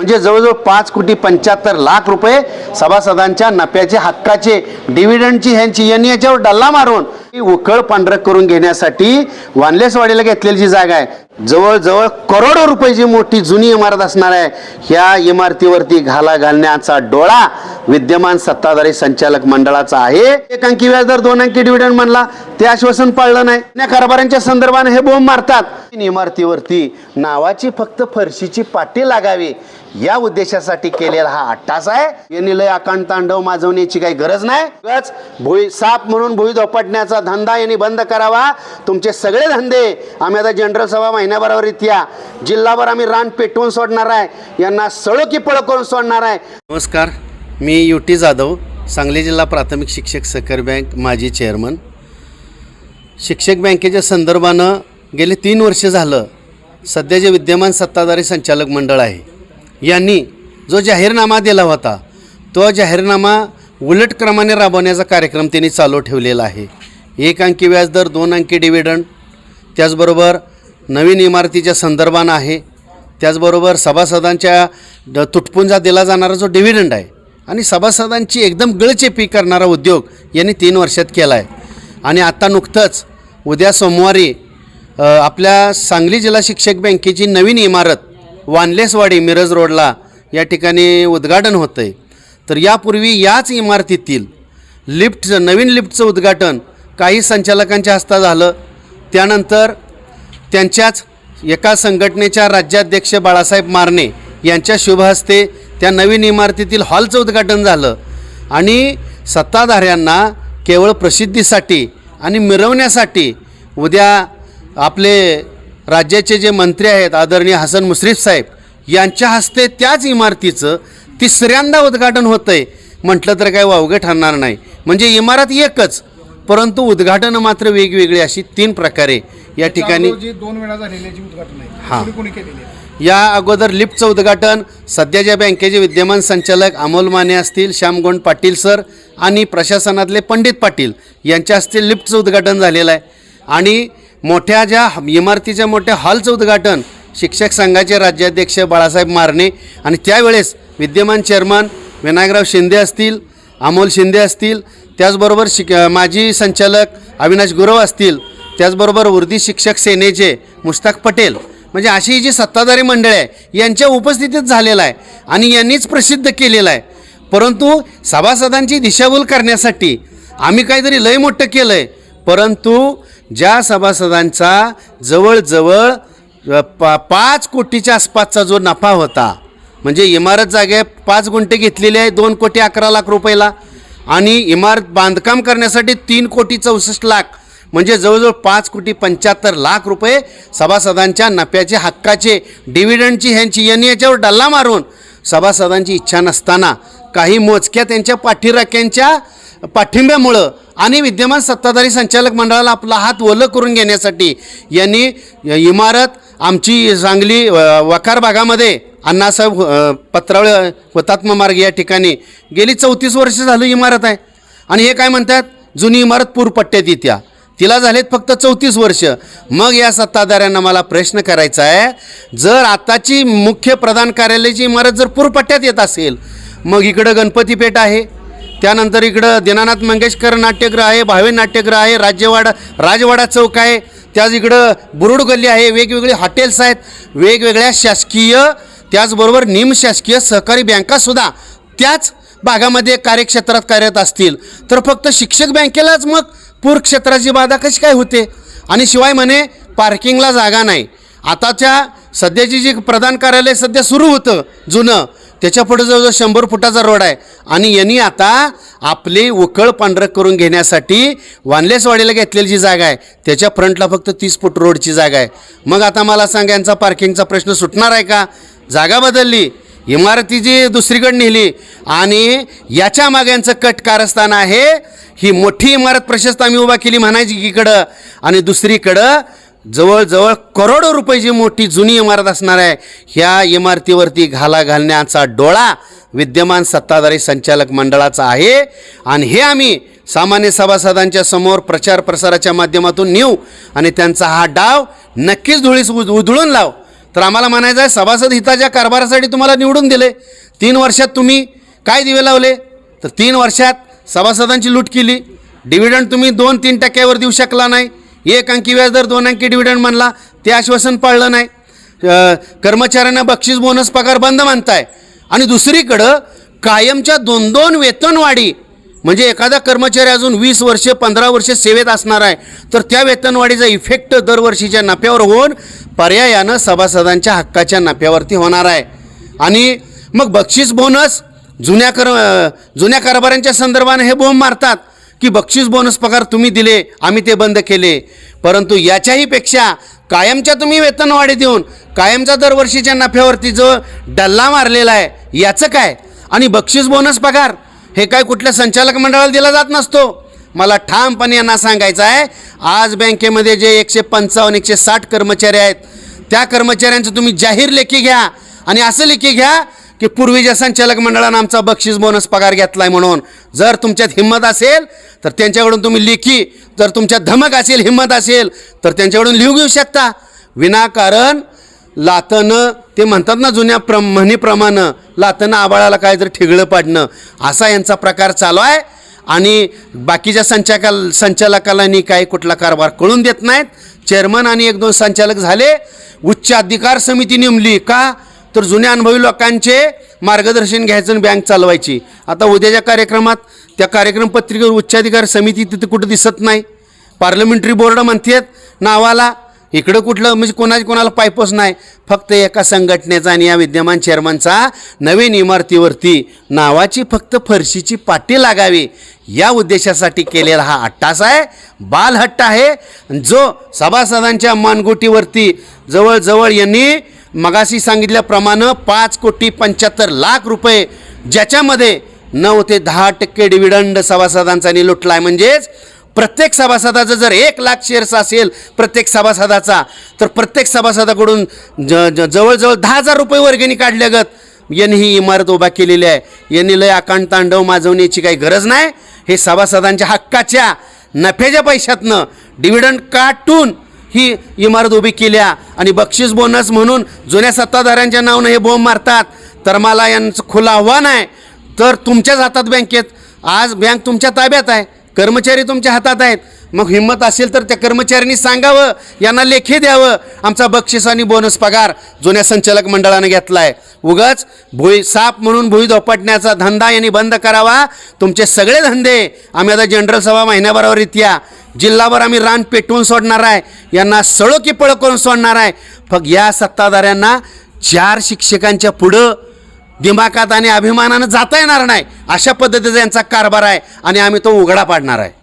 म्हणजे जवळजवळ पाच कोटी पंच्याहत्तर लाख रुपये सभासदांच्या नफ्याचे हक्काचे डिव्हिडंडची ह्यांची यांनी याच्यावर डल्ला मारून ही उकळ पांढरं करून घेण्यासाठी वानलेसवाडीला घेतलेली जी जागा आहे जवळजवळ करोडो रुपयाची मोठी जुनी इमारत असणार आहे ह्या इमारतीवरती घाला घालण्याचा डोळा विद्यमान सत्ताधारी संचालक मंडळाचा आहे. एक अंकी व्याजदर दोन अंकी डिव्हिडंड म्हणला ते आश्वासन पाळलं नाही. या कारभारांच्या संदर्भाने हे बोंब मारतात. इमारतीवरती नावाची फक्त फरशीची पाटी लागावी या उद्देशासाठी केलेला हा अट्टास आहे. यांनी लय अकांड तांडव माजवण्याची काही गरज नाही. भुई साप म्हणून भुई धोपटण्याचा धंदा यांनी बंद करावा. तुमचे सगळे धंदे आम्ही आता जनरल सभा महिन्याभरावर इथ्या जिल्हाभर आम्ही रान पेटवून सोडणार आहे. यांना सळो की पळ करून सोडणार आहे. नमस्कार. मी युटी जाधव सांगली जिल्हा प्राथमिक शिक्षक सहकारी बँक माजी चेअरमन. शिक्षक बँकेच्या संदर्भानं गेले तीन वर्ष झालं सध्या जे विद्यमान सत्ताधारी संचालक मंडळ आहे यांनी जो जाहीरनामा दिला होता तो जाहीरनामा उलट क्रमाने राबवण्याचा कार्यक्रम त्यांनी चालू ठेवलेला आहे. एक अंकी व्याजदर दोन अंकी डिव्हिडंड त्याचबरोबर नवीन इमारतीच्या संदर्भानं आहे. त्याचबरोबर सभासदांच्या तुटपुंजा दिला जाणारा जो डिव्हिडंड आहे आणि सभासदांची एकदम गळचेपी करणारा उद्योग यांनी तीन वर्षात केला आहे आणि आत्ता नुकतंच उद्या सोमवारी आपल्या सांगली जिल्हा शिक्षक बँकेची नवीन इमारत वानलेसवाडी मिरज रोडला या ठिकाणी उद्घाटन होतं आहे तर यापूर्वी याच इमारतीतील लिफ्टचं नवीन लिफ्टचं उद्घाटन काही संचालकांच्या हस्ता झालं. त्यानंतर त्यांच्याच एका संघटनेच्या राज्याध्यक्ष बाळासाहेब मारणे यांच्या शुभहस्ते त्या नवीन इमारतीतील हॉलचं उद्घाटन झालं. आणि सत्ताधाऱ्यांना केवळ प्रसिद्धीसाठी आणि मिरवण्यासाठी उद्या आपले राज्याचे जे मंत्री आहेत आदरणीय हसन मुश्रीफ साहेब यांच्या हस्ते त्याच इमारतीचं तिसऱ्यांदा उद्घाटन होतं आहे म्हटलं तर काय वावगं ठरणार नाही. म्हणजे इमारत एकच परंतु उद्घाटनं मात्र वेगवेगळी अशी तीन प्रकारे. या ठिकाणी दोन वेळा उद्घाटन हा. या अगोदर लिफ्टचं उद्घाटन सध्याच्या बँकेचे विद्यमान संचालक अमोल माने असतील श्यामगोंड पाटील सर आणि प्रशासनातले पंडित पाटील यांच्या हस्ते लिफ्टचं उद्घाटन झालेलं आहे. आणि मोठ्या ज्या इमारतीच्या मोठ्या हॉलचं उद्घाटन शिक्षक संघाचे राज्याध्यक्ष बाळासाहेब मारणे आणि त्यावेळेस विद्यमान चेअरमन विनायकराव शिंदे असतील अमोल शिंदे असतील त्याचबरोबर शिक माजी संचालक अविनाश गुरव असतील त्याचबरोबर उर्दी शिक्षक सेनेचे मुश्ताक पटेल. म्हणजे अशी ही जी सत्ताधारी मंडळ आहे यांच्या उपस्थितीत झालेला आहे आणि यांनीच प्रसिद्ध केलेलं आहे. परंतु सभासदांची दिशाभूल करण्यासाठी आम्ही काहीतरी लय मोठं केलं आहे परंतु ज्या सभासदांचा जवळजवळ पा पाच कोटीच्या आसपासचा जो नफा होता म्हणजे इमारत जागे पाच गुंठे घेतलेले आहे दोन कोटी अकरा लाख रुपयाला. आणि इमारत बांधकाम करण्यासाठी तीन कोटी चौसष्ट लाख म्हणजे जवळजवळ पाच कोटी पंच्याहत्तर लाख रुपये सभासदांच्या नफ्याचे हक्काचे डिव्हिडंडची ह्यांची यांनी याच्यावर डल्ला मारून सभासदांची इच्छा नसताना काही मोजक्या त्यांच्या पाठीराख्यांच्या पाठिंब्यामुळं आणि विद्यमान सत्ताधारी संचालक मंडळाला आपला हात ओलं करून घेण्यासाठी यांनी इमारत आमची सांगली वखार भागामध्ये अण्णासाहेब पत्रावळ हुतात्मा मार्ग या ठिकाणी गेली चौतीस वर्ष झालं इमारत आहे. आणि हे काय म्हणतात? जुनी इमारत पूरपट्ट्यात येत्या. तिला झालेत फक्त चौतीस वर्ष. मग या सत्ताधाऱ्यांना मला प्रश्न करायचा आहे जर आताची मुख्य प्रधान कार्यालयाची इमारत जर पूरपट्ट्यात येत असेल मग इकडं गणपतीपेठ आहे त्यानंतर इकडं दीनानाथ मंगेशकर नाट्यगृह आहे भावे नाट्यगृह आहे राज्यवाडा राजवाडा चौक आहे. त्याच इकडं बुरुड गल्ली आहे वेगवेगळे हॉटेल्स आहेत वेगवेगळ्या शासकीय त्याचबरोबर निमशासकीय सहकारी बँकासुद्धा त्याच भागामध्ये कार्यक्षेत्रात कार्यरत असतील. तर फक्त शिक्षक बँकेलाच मग पूर क्षेत्राची बाधा कशी काय होते? आणि शिवाय म्हणे पार्किंगला जागा नाही. आताच्या सध्याची जी प्रधान कार्यालय सध्या सुरू होतं जुनं त्याच्या पुढे जवळजवळ शंभर फुटाचा रोड आहे. आणि यांनी आता आपली उकळ पांढरं करून घेण्यासाठी वानलेसवाडीला घेतलेली जी जागा आहे त्याच्या फ्रंटला फक्त तीस फूट रोडची जागा आहे. मग आता मला सांगा यांचा पार्किंगचा प्रश्न सुटणार आहे का? जागा बदलली इमारतीची दुसरीकडे नेली आणि याच्या मागे यांचं कट कारस्थान आहे. ही मोठी इमारत प्रशस्त आम्ही उभा केली म्हणायची इकडं आणि दुसरीकडं जवळजवळ करोडो रुपयाची मोठी जुनी इमारत असणार आहे ह्या इमारतीवरती घाला घालण्याचा डोळा विद्यमान सत्ताधारी संचालक मंडळाचा आहे. आणि हे आम्ही सामान्य सभासदांच्या समोर प्रचार प्रसाराच्या माध्यमातून नेऊ आणि त्यांचा हा डाव नक्कीच धुळीस उध उधळून लाव. तर आम्हाला म्हणायचं आहे सभासद हिताच्या कारभारासाठी तुम्हाला निवडून दिले. तीन वर्षात तुम्ही काय दिवे लावले? तर तीन वर्षात सभासदांची लूट केली. डिव्हिडंड तुम्ही दोन तीन टक्क्यावर देऊ शकला नाही. एक अंकी व्याजदर दोन अंकी डिव्हिडंड म्हणला ते आश्वासन पाळलं नाही. कर्मचाऱ्यांना बक्षीस बोनस पगार बंद मानताय आणि दुसरीकडं कायमच्या दोन दोन वेतनवाढी म्हणजे एखादा कर्मचारी अजून वीस वर्ष पंधरा वर्ष सेवेत असणार आहे तर त्या वेतनवाढीचा इफेक्ट दरवर्षीच्या नफ्यावर होऊन पर्यायानं सभासदांच्या हक्काच्या नफ्यावरती होणार आहे. आणि मग बक्षीस बोनस जुन्या कर जुन्या कारभाऱ्यांच्या संदर्भाने हे बोंब मारतात. की बक्षीस बोनस पगार तुम्ही दिले आम्ही ते बंद केले. परंतु याच्याही पेक्षा कायमच्या तुम्ही वेतनवाढी देऊन कायमचा दरवर्षीच्या नफ्यावरती जो डल्ला मारलेला आहे याचं काय? आणि बक्षीस बोनस पगार हे काय कुठल्या संचालक मंडळाला दिला जात नसतो? मला ठामपणे यांना सांगायचं आहे आज बँकेमध्ये जे एकशे पंचावन्न एकशे साठ कर्मचारी आहेत त्या कर्मचाऱ्यांचं तुम्ही जाहीर लेखी घ्या आणि असं लेखी घ्या की पूर्वीच्या संचालक मंडळानं आमचा बक्षीस बोनस पगार घेतला आहे म्हणून जर तुमच्यात हिंमत असेल तर त्यांच्याकडून तुम्ही लेखी जर तुमच्यात धमक असेल हिंमत असेल तर त्यांच्याकडून लिहू घेऊ शकता. विनाकारण लातनं ते म्हणतात ना जुन्या प्र म्हणीप्रमाणं लातनं आबाळाला काय तर ठिगळं पाडणं असा यांचा प्रकार चालू आहे. आणि बाकीच्या संचालका संचालकालानी काही कुठला कारभार कळून देत नाहीत. चेअरमन आणि एक दोन संचालक झाले. उच्च अधिकार समिती नेमली का? तर जुन्या अनुभवी लोकांचे मार्गदर्शन घ्यायचं आणि बँक चालवायची. आता उद्याच्या कार्यक्रमात त्या कार्यक्रम पत्रिकेवर उच्चाधिकार समिती तिथे कुठं दिसत नाही. पार्लमेंटरी बोर्ड म्हणतात नावाला इकडं कुठलं म्हणजे कोणाची कोणाला पायपच नाही. फक्त एका संघटनेचा आणि या विद्यमान चेअरमनचा नवीन इमारतीवरती नावाची फक्त फरशीची पाटी लागावी. या उद्देशासाठी केलेला हा अट्टास आहे. बालहट्ट आहे. जो सभासदांच्या मानगुटीवरती जवळजवळ यांनी मगाशी सांगितल्याप्रमाणे पाच कोटी पंच्याहत्तर लाख रुपये ज्याच्यामध्ये नऊ ते दहा टक्के डिव्हिडंड सभासदांचा लुटला आहे म्हणजेच प्रत्येक सभासदाचं जर एक लाख शेअर्स असेल प्रत्येक सभासदाचा तर प्रत्येक सभासदाकडून ज ज जवळजवळ दहा हजार रुपये वर्गणी काढल्यागत यांनी ही इमारत उभा केलेली आहे. यांनी लय आकांड तांडव माजवण्याची काही गरज नाही. हे सभासदांच्या हक्काच्या नफ्याच्या पैशातनं डिव्हिडंड काटून ही इमारत उभी केल्या. आणि बक्षीस बोनस म्हणून जुन्या सत्ताधाऱ्यांच्या नावानं हे बॉम्ब मारतात. तर मला यांचं खुलं आव्हान आहे. तर तुमच्याच हातात बँकेत आज बँक तुमच्या ताब्यात आहे. कर्मचारी तुमच्या हातात आहेत. मग हिंमत असेल तर त्या कर्मचाऱ्यांनी सांगावं यांना लेखे द्यावं. आमचा बक्षीस आणि बोनस पगार जुन्या संचालक मंडळानं घेतला आहे उगाच भुई साप म्हणून भुई धोपटण्याचा धंदा यांनी बंद करावा. तुमचे सगळे धंदे आम्ही आता जनरल सभा महिन्याभरावर येत्या जिल्हाभर आम्ही रान पेटवून सोडणार आहे. यांना सळो की पळ करून सोडणार आहे. फक्त या सत्ताधाऱ्यांना चार शिक्षकांच्या पुढं दिमाकात आणि अभिमानानं जाता येणार नाही. अशा पद्धतीचा यांचा कारभार आहे आणि आम्ही तो उघडा पाडणार आहे.